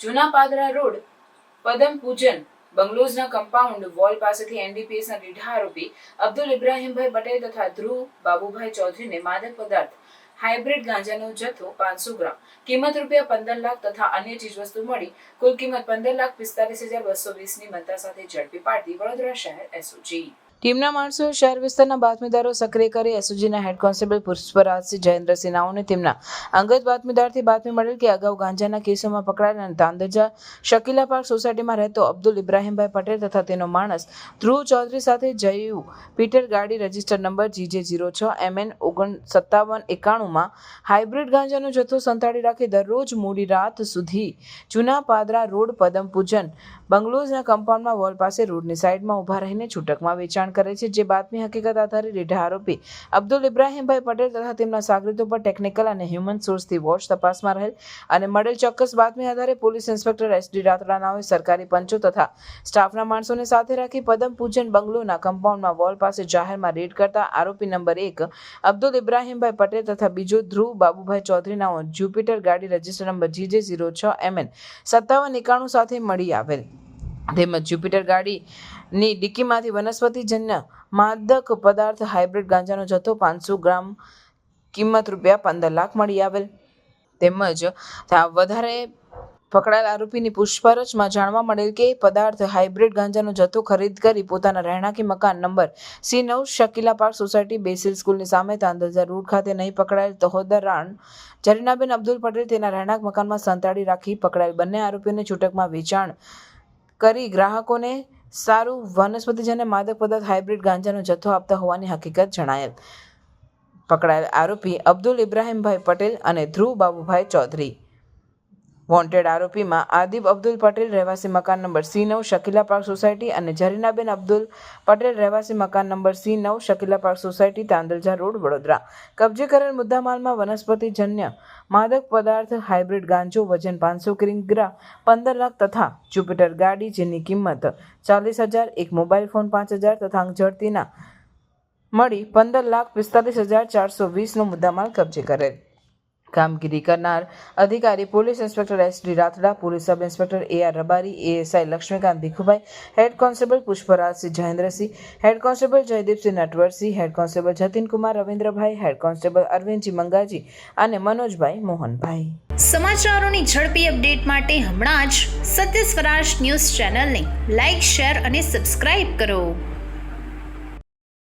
જૂના પાદરા રોડ, પદમ પૂજન, બંગલોઝના compound wall પાસેથી એનડીપીએસના રીઢા આરોપી અબ્દુલ ઇબ્રાહીમભાઈ પટેલ તથા ધ્રુવ બાબુભાઈ ચૌધરીને માદક પદાર્થ, હાઇબ્રિડ ગાંજાનો જથ્થો પાંચસો ગ્રામ. કિંમત રૂપિયા પંદર લાખ તથા અન્ય ચીજવસ્તુ મળી. કુલ કિંમત પંદર લાખ પિસ્તાલીસ હજાર બસો વીસની મત્તા સાથે ઝડપી પાડતી વડોદરા શહેર એસઓજી. ટીમના માણસોએ શહેર વિસ્તારના બાતમીદારો સક્રિય કરી એસઓજીના હેડ કોન્સ્ટેબલ પુષ્પરાજસિંહ જયેન્દ્રસિંહ નાઓને તેમના અંગત બાતમીદારથી બાતમી મળેલ કે અગાઉ ગાંજાના કેસોમાં પકડાયેલા તાંદજા શકીલા પાર્ક સોસાયટીમાં રહેતો અબ્દુલ ઇબ્રાહીમભાઈ પટેલ તથા તેનો માણસ ધ્રુવ ચૌધરી સાથે જયુ પીટર ગાડી રજિસ્ટર નંબર જીજે જીરો છ, એમએન ઓગણ સત્તાવન એકાણુંમાં હાઇબ્રિડ ગાંજાનો જથ્થો સંતાડી રાખી દરરોજ મોડી રાત સુધી જૂના પાદરા રોડ પદમ પૂજન બંગલોઝના કમ્પાઉન્ડમાં વોલ પાસે રોડની સાઇડમાં ઊભા રહીને છૂટકમાં વેચાણ કરે છે, જે બાતમી હકીકત આધારે રીઢા આરોપી અબ્દુલ ઇબ્રાહીમભાઈ પટેલ તથા તેમના સાગરીતો પર ટેકનિકલ અને હ્યુમન સોર્સથી વોચ તપાસમાં રહેલ અને મળેલ ચોક્કસ બાતમી આધારે પોલીસ ઇન્સ્પેક્ટર એસ ડી રાતડાનાઓએ સરકારી પંચો તથા સ્ટાફના માણસોને સાથે રાખી પદમ પૂજન બંગલોના કમ્પાઉન્ડમાં વોલ પાસે જાહેરમાં રેડ કરતા આરોપી નંબર એક અબ્દુલ ઇબ્રાહીમભાઈ પટેલ તથા બીજો ધ્રુવ બાબુભાઈ ચૌધરીનાઓ જ્યુપિટર ગાડી રજિસ્ટર નંબર જીજે ઝીરો છ એમએન સત્તાવન એકાણું સાથે મળી આવેલ. તેમજ જ્યુપિટર ગાડીની ડિક્કીમાંથી વનસ્પતિજન્ય માદક પદાર્થ હાઇબ્રિડ ગાંજાનો જથ્થો પાંચસો ગ્રામ કિંમત રૂપિયા પંદર લાખ મળી આવેલ. તેમજ વધારે પકડાયેલ આરોપીની પૂછપરછમાં જાણવા મળેલ કે પદાર્થ હાઇબ્રિડ ગાંજાનો જથ્થો ખરીદ કરી પોતાના રહેણાંકી મકાન નંબર સી નવ શકીલા પાર્ક સોસાયટી બેસિલ સ્કૂલની સામે તાંદલજા રોડ ખાતે નહીં પકડાયેલ તહોદર રાણ જરીનાબેન અબ્દુલ પટેલ તેના રહેણાંક મકાનમાં સંતાડી રાખી પકડાયેલ બંને આરોપીઓને છૂટકમાં વેચાણ કરી ગ્રાહકોને સારું વનસ્પતિજન્ય માદક પદાર્થ હાઇબ્રિડ ગાંજાનો જથ્થો આપતા હોવાની હકીકત જણાયેલ. પકડાયેલ આરોપી અબ્દુલ ઇબ્રાહીમભાઈ પટેલ અને ધ્રુવ બાબુભાઈ ચૌધરી. વોન્ટેડ આરોપીમાં આદિબ અબ્દુલ પટેલ રહેવાસી મકાન નંબર સી નવ શકીલા પાર્ક સોસાયટી અને જરીનાબેન અબ્દુલ પટેલ રહેવાસી મકાન નંબર સી નવ Shakila park society Tandalja road, Vadodara. કબજે કરેલ મુદ્દામાલમાં વનસ્પતિજન્ય માદક પદાર્થ, હાઇબ્રિડ ગાંજો, વજન પાંચસો કિગ્રા, પંદર લાખ તથા જુપિટર ગાડી જેની કિંમત ચાલીસ હજાર, એક મોબાઈલ ફોન પાંચ હજાર તથા ઝડતીના મળી પંદર લાખ પિસ્તાલીસ હજાર ચારસો વીસનો મુદ્દામાલ કબજે કરેલ. કામગીરી કરનાર અધિકારી, police inspector S D Rathada, police sub inspector A R Rabari, ASI Laxmikant Bhikhubhai, head constable Pushparajsinh Jayendrasinh, head constable Jaydeepsinh Natvarsinh, head constable Jatinkumar Ravindrabhai, head constable Arvindji Mangaji અને મનોજભાઈ મોહનભાઈ. સમાચારોની ઝડપી અપડેટ માટે હમણાં જ Satya Swaraj news ચેનલને like share અને subscribe કરો.